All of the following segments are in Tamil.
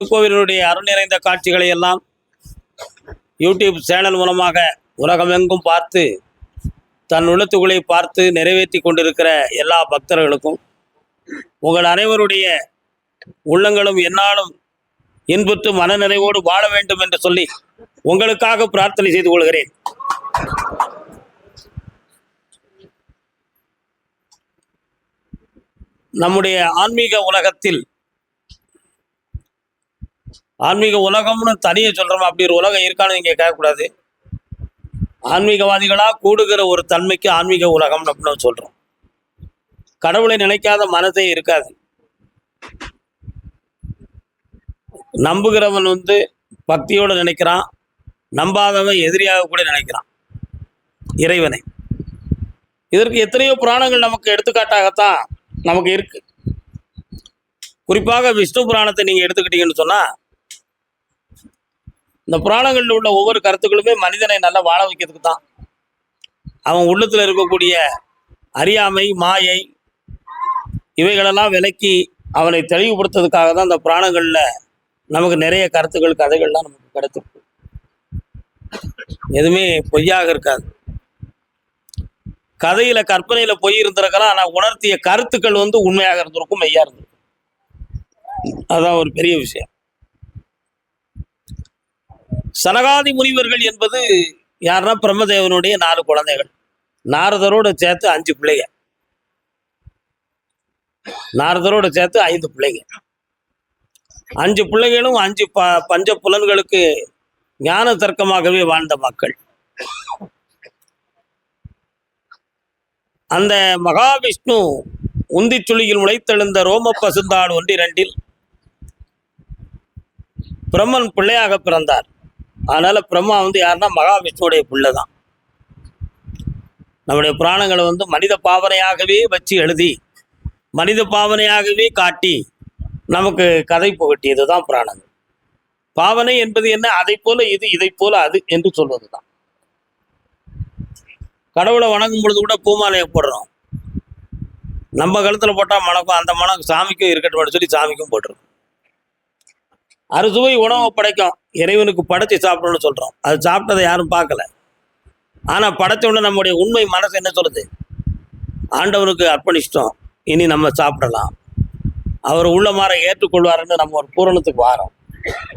கோவிலுடைய அருள் நிறைந்த காட்சிகளை எல்லாம் யூடியூப் சேனல் மூலமாக உலகமெங்கும் பார்த்து தன் உள்ளத்துக்குள்ளே பார்த்து நிறைவேற்றி கொண்டிருக்கிற எல்லா பக்தர்களுக்கும் உங்கள் அனைவருடைய உள்ளங்களும் என்னாலும் இன்புற்று மனநிறைவோடு வாழ வேண்டும் என்று சொல்லி உங்களுக்காக பிரார்த்தனை செய்து கொள்கிறேன். நம்முடைய ஆன்மீக உலகத்தில் ஆன்மீக உலகம்னு தனியை சொல்கிறோம் அப்படி ஒரு உலகம் இருக்கான்னு இங்கே கேட்கக்கூடாது. ஆன்மீகவாதிகளாக கூடுகிற ஒரு தன்மைக்கு ஆன்மீக உலகம் அப்படின்னு சொல்கிறோம் கடவுளை நினைக்காத மனதே இருக்காது. நம்புகிறவன் வந்து பக்தியோடு நினைக்கிறான் நம்பாதவன் எதிரியாக கூட நினைக்கிறான். இறைவனை. இதற்கு எத்தனையோ புராணங்கள் நமக்கு எடுத்துக்காட்டாகத்தான் நமக்கு இருக்கு. குறிப்பாக விஷ்ணு புராணத்தை நீங்கள் எடுத்துக்கிட்டீங்கன்னு சொன்னால் இந்த புராணங்களில் உள்ள ஒவ்வொரு கருத்துக்களுமே மனிதனை நல்லா வாழ வைக்கிறதுக்கு தான். அவன் உள்ளத்துல இருக்கக்கூடிய அறியாமை மாயை இவைகளெல்லாம் விலக்கி அவனை தெளிவுபடுத்துறதுக்காக தான் இந்த புராணங்களில் நமக்கு நிறைய கருத்துக்கள் கதைகள்லாம் நமக்கு கிடைச்சிருக்கு எதுவுமே பொய்யாக இருக்காது. கதையில கற்பனையில பொய் இருந்திருக்கலாம் ஆனால் உணர்த்திய கருத்துக்கள் வந்து உண்மையாக இருந்திருக்கும் மெய்யா இருந்திருக்கும். அதான் ஒரு பெரிய விஷயம். சனகாதி முனிவர்கள் என்பது யாருன்னா பிரம்மதேவனுடைய நாலு குழந்தைகள். நாரதரோட சேர்த்து அஞ்சு பிள்ளைங்க. நாரதரோட சேர்த்து ஐந்து பிள்ளைங்க. அஞ்சு பிள்ளைகளும் அஞ்சு ப பஞ்ச புலன்களுக்கு ஞான தர்க்கமாகவே வாழ்ந்த மக்கள். அந்த மகாவிஷ்ணு உந்திச்சுளியில் முளைத்தெழுந்த ரோம பசுந்தாள் ஒன்றிரண்டில் பிரம்மன் பிள்ளையாக பிறந்தார். அதனால பிரம்மா வந்து யாருன்னா மகாவிஷ்ணுவுடைய பிள்ளை தான் நம்முடைய புராணங்களை வந்து மனித பாவனையாகவே வச்சு எழுதி மனித பாவனையாகவே காட்டி நமக்கு கதை புகட்டியது தான் புராணங்கள். பாவனை என்பது என்ன? அதை போல இது இதை போல அது என்று சொல்வது தான் கடவுளை வணங்கும் பொழுது கூட பூமாலையை போடுறோம். நம்ம கழுத்தில் போட்டா மணக்கும் அந்த மணக்கு சாமிக்கும் இருக்கட்டும் சொல்லி சாமிக்கும் போட்டிருக்கோம். அறுசுவை உணவை படைக்கும். இறைவனுக்கு படைச்சு சாப்பிடணும்னு சொல்கிறோம் அது சாப்பிட்டதை யாரும் பார்க்கல. ஆனால் படைச்ச நம்முடைய உண்மை மனசு என்ன சொல்லுது? ஆண்டவனுக்கு அர்ப்பணிச்சிட்டோம். இனி நம்ம சாப்பிடலாம். அவர் உள்ள மாற ஏற்றுக்கொள்வாருன்னு நம்ம ஒரு பூரணத்துக்கு வாரோம்.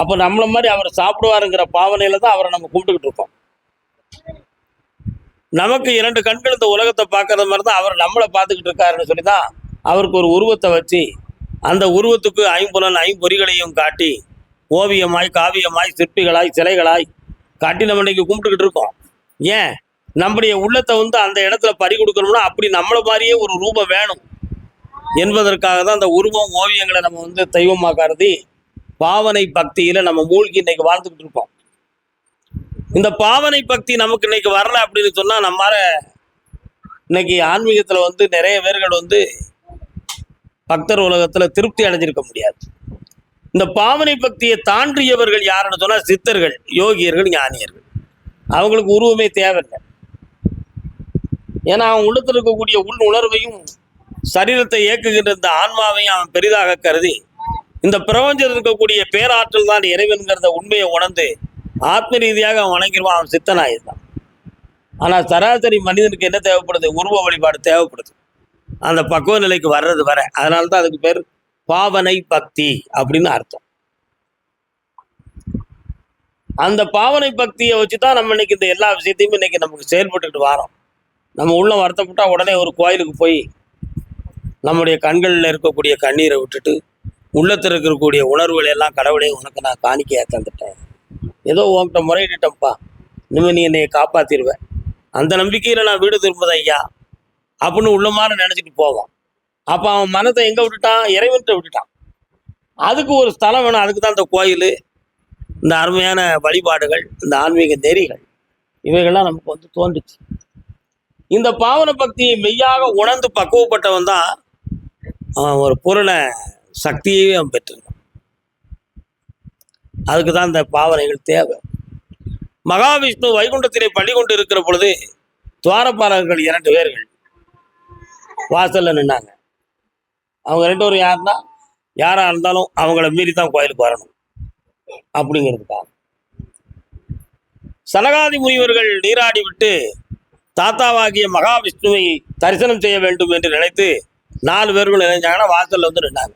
அப்போ நம்மளை மாதிரி அவர் சாப்பிடுவாருங்கிற பாவனையில தான் அவரை நம்ம கும்பிட்டுக்கிட்டு இருக்கோம். நமக்கு இரண்டு கண்கள் இந்த உலகத்தை பார்க்கறது மாதிரி தான் அவர் நம்மளை பார்த்துக்கிட்டு இருக்காருன்னு சொல்லி தான் அவருக்கு ஒரு உருவத்தை வச்சு அந்த உருவத்துக்கு ஐம்புலன் ஐம்பொறிகளையும் காட்டி ஓவியமாய் காவியமாய் சிற்பிகளாய் சிலைகளாய் காட்டி நம்ம இன்னைக்கு கும்பிட்டுக்கிட்டு இருக்கோம் ஏன்? நம்முடைய உள்ளத்தை வந்து அந்த இடத்துல பறி கொடுக்கணும்னா அப்படி நம்மளை மாதிரியே ஒரு ரூபம் வேணும். என்பதற்காக தான் அந்த உருவம் ஓவியங்களை நம்ம வந்து தெய்வமாக கருதி பாவனை பக்தியில நம்ம மூழ்கி இன்னைக்கு வாழ்ந்துக்கிட்டு இருக்கோம் இந்த பாவனை பக்தி நமக்கு இன்னைக்கு வரல அப்படின்னு சொன்னால் நம்மால இன்னைக்கு ஆன்மீகத்தில் வந்து நிறைய பேர்கள் வந்து பக்தர் உலகத்தில் திருப்தி அடைஞ்சிருக்க முடியாது. இந்த பாவனை பக்தியை தாண்டியவர்கள் யாருன்னு சொன்னா சித்தர்கள் யோகியர்கள் ஞானியர்கள். அவங்களுக்கு உருவமே தேவையில்லை. ஏன்னா அவன் உள்ளத்தில் இருக்கக்கூடிய உள் உணர்வையும் சரீரத்தை இயக்குகின்ற இந்த ஆன்மாவையும் அவன் பெரிதாக கருதி இந்த பிரபஞ்சத்தில் இருக்கக்கூடிய பேராற்றல் தான் இறைவன்கிறத உண்மையை உணர்ந்து ஆத்ம ரீதியாக அவன் வணங்கிடுவான். அவன் சித்தனாயிருந்தான் ஆனால் சராசரி மனிதனுக்கு என்ன தேவைப்படுது? உருவ வழிபாடு தேவைப்படுது. அந்த பக்குவ நிலைக்கு வர்றது வர. அதனால தான் அதுக்கு பேர் பாவனை பக்தி அப்படின்னு அர்த்தம். அந்த பாவனை பக்தியை வச்சு தான் நம்ம இன்னைக்கு இந்த எல்லா விஷயத்தையும் இன்னைக்கு நமக்கு செயல்பட்டுட்டு வரோம். நம்ம உள்ள வருத்தப்பட்டா உடனே ஒரு கோயிலுக்கு போய் நம்முடைய கண்களில் இருக்கக்கூடிய கண்ணீரை விட்டுட்டு உள்ளத்தில் இருக்கக்கூடிய உணர்வுகளை எல்லாம் கடவுளே உனக்கு நான் காணிக்கையாக தந்துட்டேன். ஏதோ உன்கிட்ட முறையிட்டேன்ப்பா இனிமேல் நீ என்னை காப்பாற்றிடுவேன் அந்த நம்பிக்கையில் நான் வீடு திரும்புதேன் ஐயா. அப்படின்னு உள்ள நினச்சிட்டு போவான் அப்போ அவன் மனத்தை எங்கே விட்டுட்டான்? இறைவன்கிட்ட விட்டுட்டான். அதுக்கு ஒரு ஸ்தலம் வேணும். அதுக்கு தான் இந்த கோயில் இந்த அருமையான வழிபாடுகள் இந்த ஆன்மீக நெறிகள். இவைகள்லாம் நமக்கு வந்து தோன்றுச்சு. இந்த பாவன பக்தியை மெய்யாக உணர்ந்து பக்குவப்பட்டவன் தான் அவன் ஒரு பொருளை சக்தியவே அவன் பெற்றிருக்கான். அதுக்கு தான் இந்த பாவனைகள் தேவை. மகாவிஷ்ணு வைகுண்டத்திலே பள்ளி கொண்டு இருக்கிற பொழுது துவாரபாலகர்கள் இரண்டு பேர்கள் வாசல்ல நின்னாங்க. அவங்க ரெண்டு பேரும் யாருன்னா யாரா இருந்தாலும் அவங்கள மீறி தான் கோயிலுக்கு வரணும். அப்படிங்கிறதுக்காக. சனகாதி முனிவர்கள் நீராடி விட்டு தாத்தாவாகிய மகாவிஷ்ணுவை தரிசனம் செய்ய வேண்டும் என்று நினைத்து நாலு பேர்கள் நினைஞ்சாங்கன்னா வாசல்ல வந்து நின்றாங்க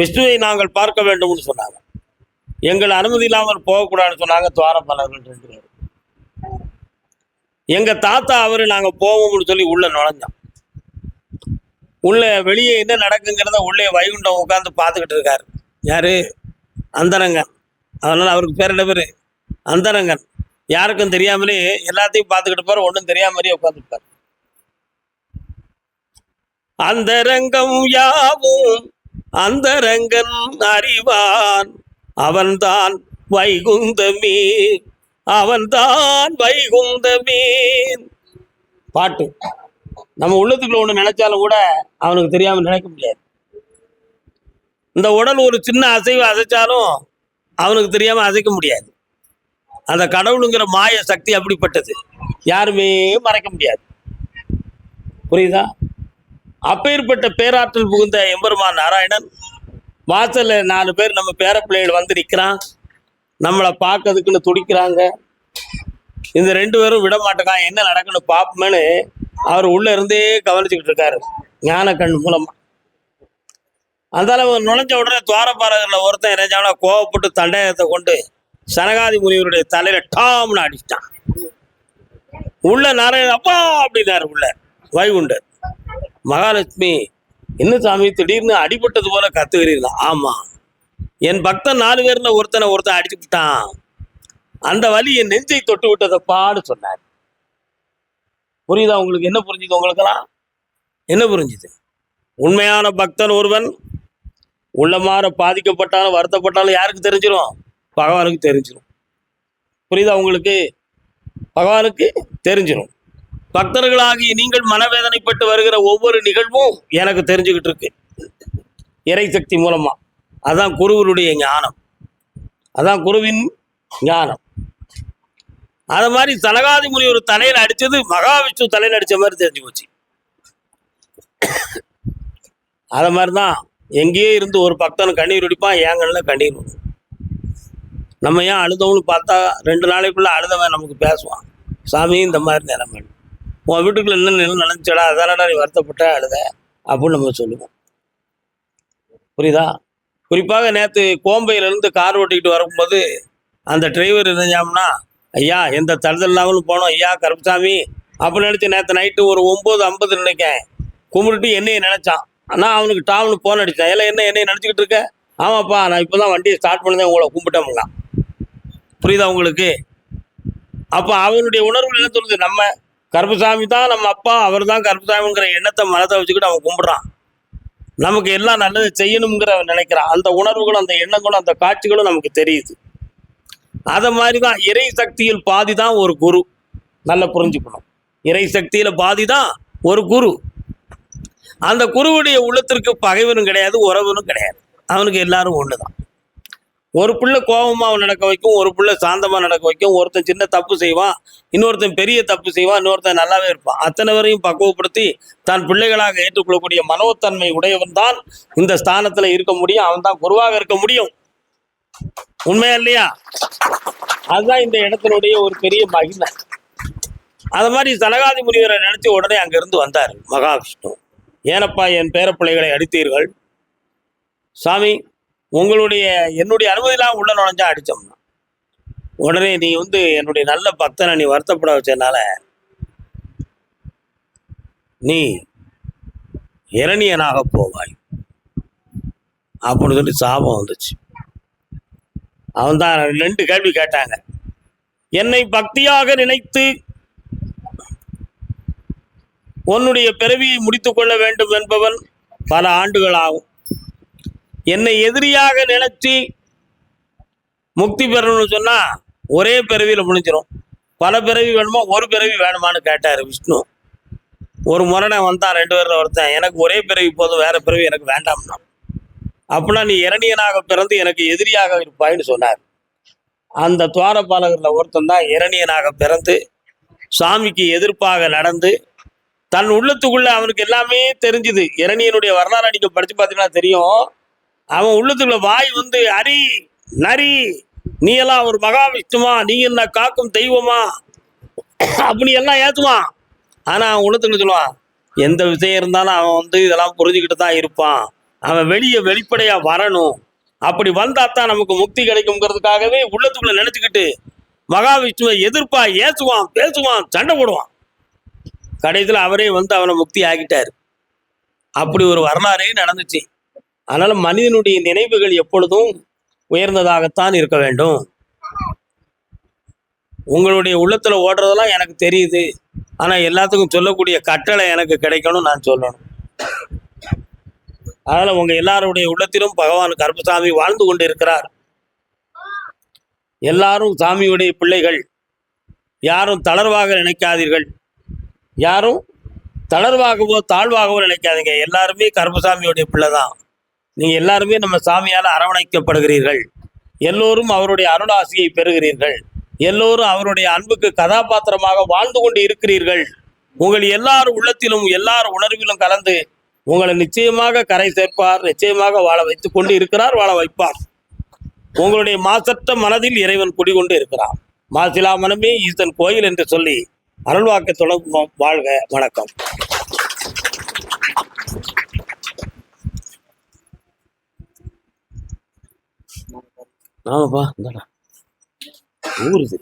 விஷ்ணுவை நாங்கள் பார்க்க வேண்டும்னு சொன்னாங்க. எங்கள் அனுமதி இல்லாமல் போகக்கூடாதுன்னு சொன்னாங்க துவாரப்பாளர்கள் ரெண்டு பேர் எங்க தாத்தா அவர் நாங்க போவோம்னு சொல்லி உள்ள நுழைஞ்சோம் உள்ள வெளியே என்ன நடக்குங்கிறத உள்ளே வைகுண்டம் உட்காந்து பார்த்துக்கிட்டு இருக்காரு. யாரு? அந்தரங்கன். அதனால அவருக்கு பேர் என்ன பேரு? அந்தரங்கன். யாருக்கும் தெரியாமலே எல்லாத்தையும் பார்த்துக்கிட்டு பாரு ஒன்றும் தெரியாமலே உட்காந்துருப்பார் அந்தரங்கம் யாவும் அந்தரங்கன் அறிவான். அவன்தான் வைகுந்தமே அவன்தான் வைகுந்தமே பாட்டு. நம்ம உள்ளத்துக்குள்ள ஒண்ணு நினைச்சாலும் கூட அவனுக்கு தெரியாம நினைக்க முடியாது. இந்த உடல் ஒரு சின்ன அசைவு அசைச்சாலும் அவனுக்கு தெரியாம அசைக்க முடியாது. அந்த கடவுளுங்கிற மாய சக்தி அப்படிப்பட்டது. யாருமே மறைக்க முடியாது. புரியுதா? அப்பேற்பட்ட பேராற்றல் புகுந்த எம்பெருமான் நாராயணன் வாசல்ல நாலு பேர் நம்ம பேர பிள்ளைகள் வந்து நிற்கிறான் நம்மளை பார்க்கறதுக்குன்னு துடிக்கிறாங்க. இந்த ரெண்டு பேரும் விட மாட்டேங்கான் என்ன நடக்குன்னு பார்ப்போமேனு அவர் உள்ள இருந்தே கவனிச்சுக்கிட்டு இருக்காரு. ஞான கண் மூலமா. அதனால நுழைஞ்ச உடனே துவாரபாரகர்ல ஒருத்தன் இறைஞ்சாவனா கோவப்பட்டு தண்டயத்தை கொண்டு சனகாதி முனிவருடைய தலையில டாம்னு அடிச்சிட்டான். உள்ள நாராயண அப்பா அப்படின்னாரு உள்ள வைகுண்டர் மகாலட்சுமி என்ன சாமி திடீர்னு அடிபட்டது போல கத்துகிறீங்களா ஆமா. என் பக்தன் நாலு பேர்ல ஒருத்தனை ஒருத்தன் அடிச்சுட்டான் அந்த வலி என் நெஞ்சை தொட்டு விட்டதை பாடு சொன்னார். புரியுதா உங்களுக்கு? என்ன புரிஞ்சுது உங்களுக்கெல்லாம்? என்ன புரிஞ்சுது? உண்மையான பக்தன் ஒருவன் உள்ளமாற பாதிக்கப்பட்டாலும் வருத்தப்பட்டாலும் யாருக்கு தெரிஞ்சிடும் பகவானுக்கு தெரிஞ்சிடும் புரியுதா உங்களுக்கு? பகவானுக்கு தெரிஞ்சிடும் பக்தர்களாகி நீங்கள் மனவேதனைப்பட்டு வருகிற ஒவ்வொரு நிகழ்வும் எனக்கு தெரிஞ்சுக்கிட்டு இருக்கு. இறை சக்தி மூலமா. அதான் குருவனுடைய ஞானம். அதான் குருவின் ஞானம். அது மாதிரி சனகாதி முனி ஒரு தலையில் அடித்தது மகாவிஷ்ணு தலையில் அடித்த மாதிரி தெரிஞ்சு போச்சு. அது மாதிரி தான் எங்கேயே இருந்து ஒரு பக்தன் கண்ணீர் அடிப்பான் ஏங்கல்ல கண்ணீர் நம்ம ஏன் அழுதவனு பார்த்தா ரெண்டு நாளைக்குள்ளே அழுதவன் நமக்கு பேசுவான். சாமி இந்த மாதிரி நிலைமை உன் வீட்டுக்குள்ள என்ன நிலம் நினைச்சடா அதானடா நீ வருத்தப்பட்ட அழுத அப்படின்னு நம்ம சொல்லுவோம். புரியுதா? குறிப்பாக நேற்று கோம்பையிலேருந்து கார் ஓட்டிக்கிட்டு வரும்போது அந்த டிரைவர் இருந்தாம்னா ஐயா எந்த தடுதல் இல்லாமலும் போனோம். ஐயா கருப்பசாமி அப்படின்னு நினச்சி நேற்று நைட்டு ஒரு ஒம்பது ஐம்பது நினைக்கேன். கும்பிட்டு என்னையை நினச்சான். நான் அவனுக்கு டாம்னு ஃபோன் அடித்தேன் எல்லாம் என்ன என்னையை நினச்சிக்கிட்டு இருக்க? ஆமாப்பா நான் இப்போ தான் வண்டியை ஸ்டார்ட் பண்ணதே உங்களை கும்பிட்டோம்னா புரியுதா உங்களுக்கு? அப்போ அவனுடைய உணர்வு என்ன சொல்லுது? நம்ம கருப்பசாமி தான் நம்ம அப்பா அவர் தான் கருப்பசாமிங்கிற எண்ணத்தை மனதை வச்சுக்கிட்டு அவன் கும்பிட்றான். நமக்கு எல்லாம் நல்லது செய்யணுங்கிற நினைக்கிறான். அந்த உணர்வுகளும் அந்த எண்ணங்களும் அந்த காட்சிகளும் நமக்கு தெரியுது. அதை மாதிரி தான் இறை சக்தியில் பாதி தான் ஒரு குரு. நல்லா புரிஞ்சுக்கணும். இறை சக்தியில பாதி தான் ஒரு குரு. அந்த குருவுடைய உள்ளத்திற்கு பகைவனும் கிடையாது உறவனும் கிடையாது. அவனுக்கு எல்லாரும் ஒண்ணுதான். ஒரு பிள்ளை கோபமாக நடக்க வைக்கும் ஒரு பிள்ளை சாந்தமா நடக்க வைக்கும் ஒருத்தன் சின்ன தப்பு செய்வான் இன்னொருத்தன் பெரிய தப்பு செய்வான் இன்னொருத்தன் நல்லாவே இருப்பான். அத்தனை வரையும் பக்குவப்படுத்தி தான் பிள்ளைகளாக ஏற்றுக்கொள்ளக்கூடிய மனோத்தன்மை உடையவன் தான் இந்த ஸ்தானத்தில் இருக்க முடியும். அவன் தான் குருவாக இருக்க முடியும். உண்மையா இல்லையா? அதுதான் இந்த இடத்தினுடைய ஒரு பெரிய மகிமை. அது மாதிரி சலகாதி முனிவரை நினைச்சு உடனே அங்கிருந்து வந்தார் மகாவிஷ்ணு. ஏனப்பா என் பேரப்பிள்ளைகளை அடித்தீர்கள்? சாமி உங்களுடைய என்னுடைய அனுமதியெல்லாம் உள்ள நுழைஞ்சா அடிச்சோம்னா. உடனே நீ வந்து என்னுடைய நல்ல பக்தனை நீ வருத்தப்பட வச்சதுனால நீ இரணியனாக போவாய். அப்படின்னு சொல்லி சாபம் வந்துச்சு. அவன் தான் ரெண்டு கேள்வி கேட்டாங்க. என்னை பக்தியாக நினைத்து உன்னுடைய பிறவியை முடித்துக் கொள்ள வேண்டும் என்பவன் பல ஆண்டுகள் ஆகும் என்னை எதிரியாக நினைச்சு முக்தி பெறணும்னு சொன்னா ஒரே பிறவியில முடிஞ்சிடும் பல பிறவி வேணுமா? ஒரு பிறவி வேணுமான்னு கேட்டாரு விஷ்ணு. ஒரு முரணை வந்தான் ரெண்டு பேர்ல ஒருத்தன். எனக்கு ஒரே பிறவி போதும் வேற பிறவி எனக்கு வேண்டாம்னா அப்படின்னா நீ இரணியனாக பிறந்து எனக்கு எதிரியாக இருப்பாயின்னு சொன்னார். அந்த துவாரபாலகரில் ஒருத்தன் தான் இரணியனாக பிறந்து சாமிக்கு எதிர்ப்பாக நடந்து தன் உள்ளத்துக்குள்ள அவனுக்கு எல்லாமே தெரிஞ்சுது. இரணியனுடைய வரலாறு நீங்க படித்து பார்த்தீங்கன்னா தெரியும். அவன் உள்ளத்துக்குள்ள வாய் வந்து அரி நரி நீ எல்லாம் ஒரு மகாவிஷ்ணுமா நீ என்ன காக்கும் தெய்வமா? அப்படி எல்லாம் ஏற்றுவான் ஆனால் அவன் உள்ளத்துக்குள்ள சொல்லுவான் எந்த விஷயம் இருந்தாலும் அவன் வந்து இதெல்லாம் புரிஞ்சுக்கிட்டு தான் இருப்பான். அவன் வெளியே வெளிப்படையா வரணும். அப்படி வந்தா தான் நமக்கு முக்தி கிடைக்குங்கிறதுக்காகவே உள்ளத்துக்குள்ள நினைச்சுக்கிட்டு மகாவிஷ்ணுவை எதிர்ப்பா ஏசுவான் பேசுவான் சண்டை போடுவான். கடைசியில் அவரே வந்து அவனை முக்தி ஆகிட்டார் அப்படி ஒரு வரலாறே நடந்துச்சு. அதனால மனிதனுடைய நினைவுகள் எப்பொழுதும் உயர்ந்ததாகத்தான் இருக்க வேண்டும். உங்களுடைய உள்ளத்துல ஓடுறதெல்லாம் எனக்கு தெரியுது. ஆனா எல்லாத்துக்கும் சொல்லக்கூடிய கட்டளை எனக்கு கிடைக்கணும் நான் சொல்லணும். அதனால உங்க எல்லாருடைய உள்ளத்திலும் பகவான் கருப்பசாமி வாழ்ந்து கொண்டு இருக்கிறார் எல்லாரும் சாமியுடைய பிள்ளைகள். யாரும் தளர்வாக நினைக்காதீர்கள். யாரும் தளர்வாகவோ தாழ்வாகவோ நினைக்காதீங்க. எல்லாருமே கருப்பசாமியுடைய பிள்ளை தான் நீங்கள் எல்லாருமே நம்ம சாமியால் அரவணைக்கப்படுகிறீர்கள். எல்லோரும் அவருடைய அருளாசியை பெறுகிறீர்கள். எல்லோரும் அவருடைய அன்புக்கு கதாபாத்திரமாக வாழ்ந்து கொண்டு இருக்கிறீர்கள். உங்கள் எல்லார் உள்ளத்திலும் எல்லார் உணர்விலும் கலந்து உங்களை நிச்சயமாக கரை சேர்ப்பார் நிச்சயமாக வாழ வைத்துக் கொண்டு இருக்கிறார் வாழ வைப்பார். உங்களுடைய மாசற்ற மனதில் இறைவன் குடிகொண்டு இருக்கிறார். மாசிலா மனமே ஈசன் கோயில் என்று சொல்லி அருள்வாக்க தொடங்குவோம். வாழ்க வணக்கம். ஆமாப்பா இந்தாடா. ஊருது